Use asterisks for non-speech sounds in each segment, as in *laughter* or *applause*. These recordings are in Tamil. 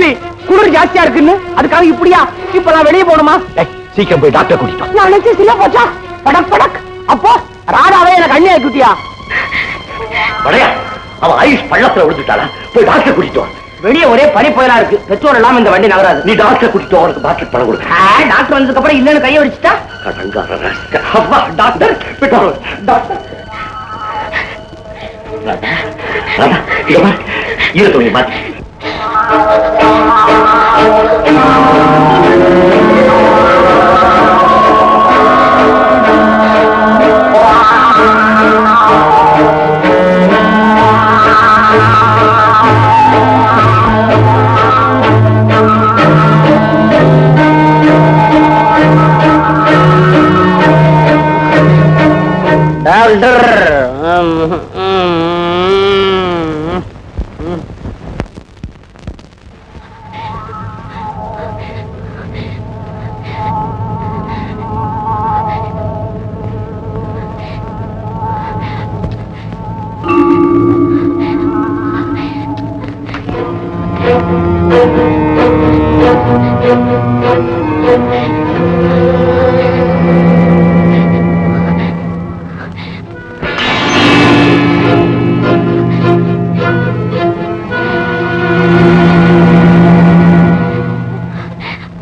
கோபி குளிர் ஜாஸ்தியா இருக்குன்னு? அதுக்காக இப்படியா? இப்ப நான் வெளியே போகணுமா? சீக்கிரம் போய் டாக்டர் கூட்டிட்டோம் நான் நினைச்சு சில போச்சா? படக் படக். அப்போ ராதாவே எனக்கு அண்ணியா குட்டியா? வடையா அவன் ஆயுஷ் பள்ளத்துல விழுந்துட்டாளா? போய் டாக்டர் கூட்டிட்டு வெளியே ஒரே பனி புயலா இருக்கு. பெட்ரோல் இல்லாம இந்த வண்டி நகராது. நீ டாக்டர் கூட்டிட்டு அவனுக்கு பாக்கெட் பணம் கொடுக்க. டாக்டர் வந்ததுக்கு அப்புறம் இல்லன்னு கைய வச்சுட்டா கடங்கார. அப்பா டாக்டர் பெட்ரோல் டாக்டர் ராதா, இங்க பாரு. *laughs*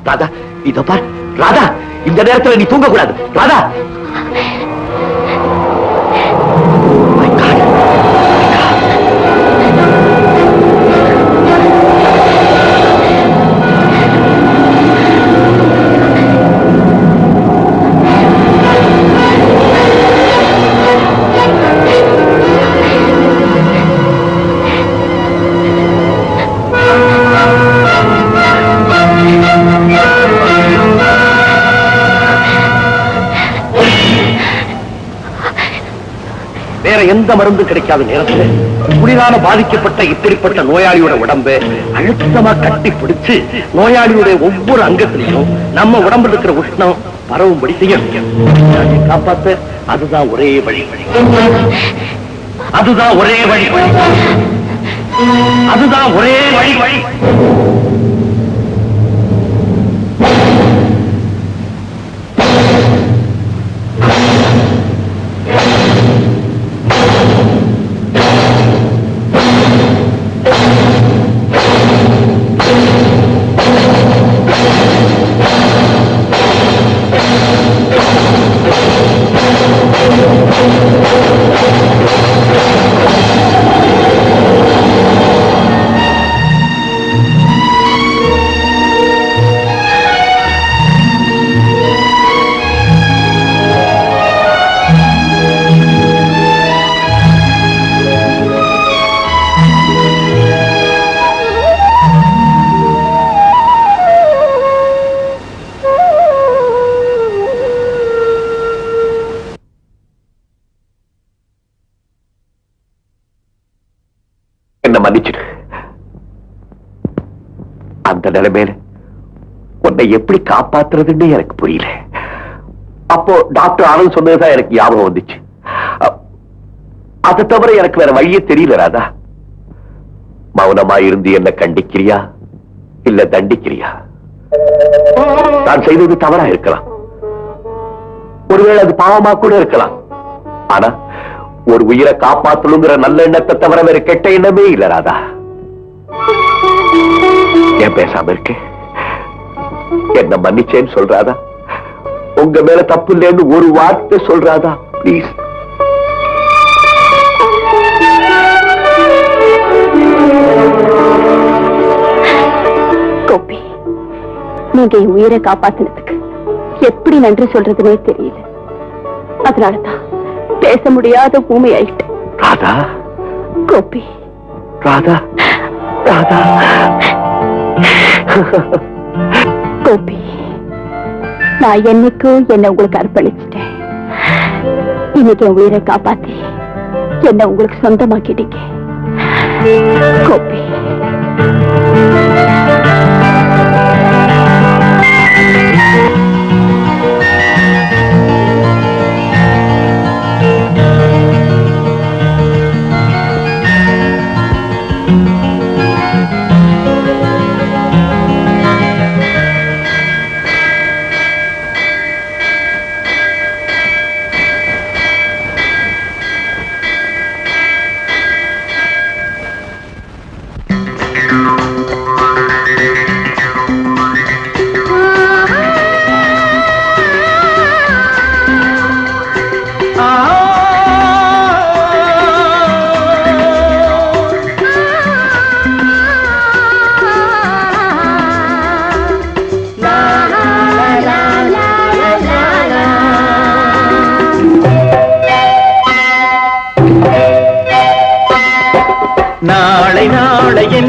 ராதா இதோ பார். ராதா இந்த நேரத்துல நீ தூங்க கூடாது ராதா வேற எந்த மருந்து கிடைக்காத நேரத்துல குளிரான பாதிக்கப்பட்ட இப்படிப்பட்ட நோயாளியோட உடம்பு அழுத்தமா கட்டி பிடிச்சு நோயாளியோட ஒவ்வொரு அங்கத்திலையும் நம்ம உடம்புல இருக்கிற உஷ்ணம் பரவும்படி செய்ய முடியும் காப்பாத்த அதுதான் ஒரே வழி. அதுதான் ஒரே வழி. வழி அதுதான் ஒரே வழி வழி. என்ன மன்னிச்சிடு. அந்த நிலைமையில உன்னை எப்படி காப்பாத்துறதுன்னு எனக்கு புரியல. அப்போ டாக்டர் ஆனந்த் சொன்னதுதான் எனக்கு ஞாபகம் வந்துச்சு. அதை தவிர எனக்கு வேற வழியே தெரியல ராதா. மௌனமா இருந்து என்ன கண்டிக்கிறியா? இல்ல தண்டிக்கிறியா? நான் செய்தது தவறா இருக்கலாம். ஒருவேளை அது பாவமா கூட இருக்கலாம். ஆனா ஒரு உயிரை காப்பாத்தணுங்கிற நல்ல எண்ணத்தை தவிர வேற கெட்ட எண்ணமே இல்ல ராதா. ஏன் பேசாம இருக்கு? என்ன மன்னிச்சேன்னு சொல்றாதா உங்க மேல தப்பு இல்லைன்னு ஒரு வார்த்தை சொல்றாதா பிளீஸ் கோபி நீங்க என் உயிரை காப்பாத்தினதுக்கு எப்படி நன்றி சொல்றதுன்னே தெரியல. அதனாலதான் பேச முடியாத ஆயிட்டேன் ராதா? கோபி. ராதா? ராதா? கோபி நான் என்னைக்கும் என்ன உங்களுக்கு அர்ப்பணிச்சிட்டேன். இன்னைக்கு என் உயிரை காப்பாத்தி என்ன உங்களுக்கு சொந்தமாக்கிட்டீங்க. கோபி. நாளை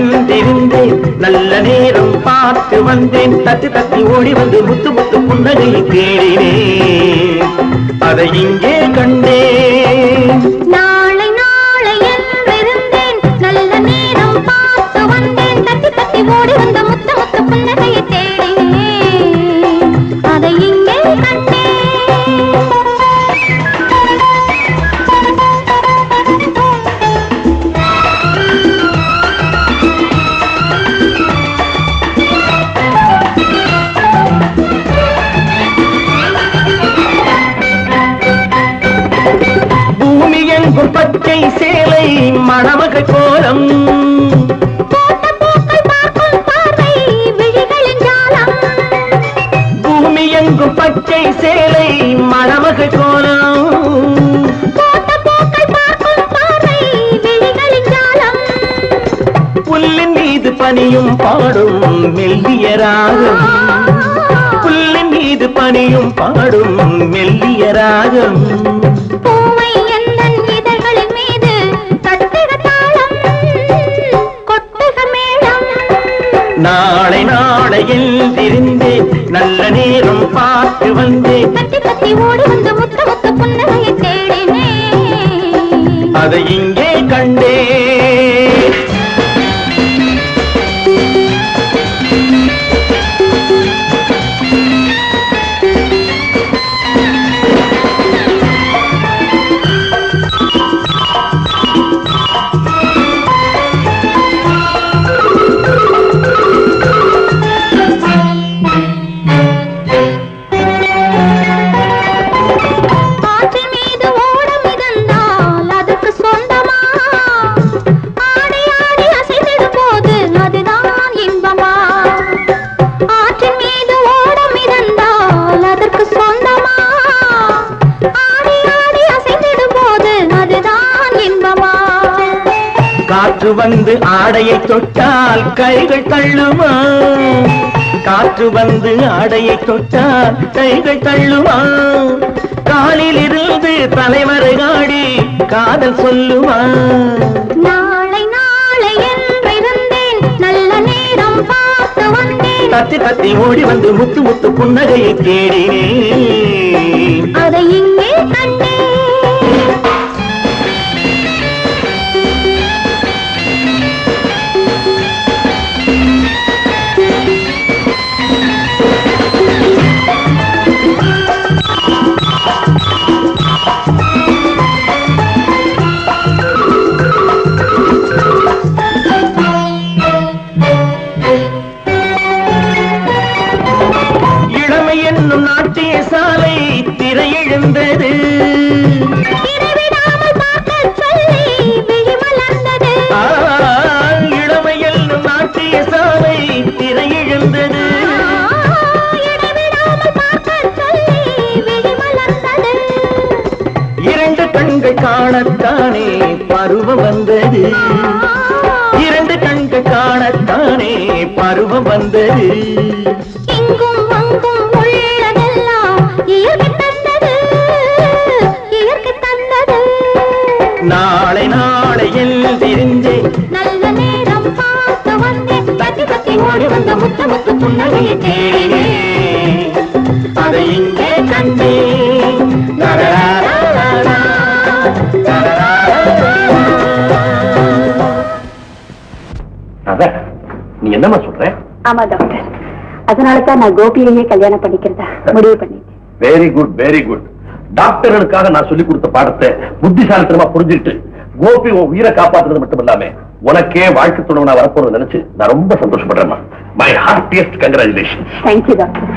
நல்ல நேரம் பார்த்து வந்தேன். தத்து தத்தி ஓடி வந்து முத்து முத்து புன்னகையை தேடினேன் அதை இங்கே கண்டேன். பச்சை சேலை மணமகள் கோலம். பூமி எங்கும் பச்சை சேலை மணமகள் கோலம். புல்லின் மீது பனியும் பாடும் மெல்லிய ராகம். புல்லின் மீது பனியும் பாடும் மெல்லிய ராகம். நாளை நாளை எழுந்திருந்தேன் நல்ல நேரம் பார்த்து வந்தேன் தட்டி தட்டி ஓடி வந்து முத்த முத்த புன்னகையை தேடினேன் அதை இங்கே காற்று வந்து ஆடையை தொட்டால் கைகள் தள்ளுமா? காற்று வந்து ஆடையை தொட்டால் கைகள் தள்ளுமா? காலில் இருந்து தலைவரை ஆடி காதல் சொல்லுமா? நாளை நாளை என்றிருந்தேன் நல்ல நேரம் பார்த்து வந்தேன். தத்தி தத்தி ஓடி வந்து முத்து முத்து புன்னகையை தேடினேன். சாலை திரையெழுந்தது. இடைவிடாமல் பார்க்கச் சொல்லி விழி மலர்ந்தது ஆ, இளமை என்னும் நாட்டிய சாலை திரையெழுந்தது. இரண்டு கண்கள் காணத்தானே பருவம் வந்தது. இரண்டு கண்கள் காணத்தானே பருவம் வந்தது. அங்கும் நாளை நாளை எழுந்திருந்தே நல்ல நேரம் பார்த்து வந்தேன் தட்டி தட்டி ஓடி வந்த முத்த முத்து புன்னகையை தேடினேன் அதை இங்கே அதான் நீ என்னம்மா சொல்ற? ஆமா டாக்டர் அதனால தான் நான் கோபியையே கல்யாணம் பண்ணிக்கிறதா? முடிவு பண்ணிட்டேன். வெரி குட் வெரி குட் டாக்டர்களுக்காக நான் சொல்லிக் கொடுத்த பாடத்தை புத்திசாலித்தனமா புரிஞ்சுட்டு கோபி உன் உயிரை காப்பாத்துறது மட்டும் இல்லாம உனக்கே வாழ்க்கை துணவனா வரப்போறது நினைச்சு நான் ரொம்ப சந்தோஷப்படுறேன் my heartiest congratulation thank you doctor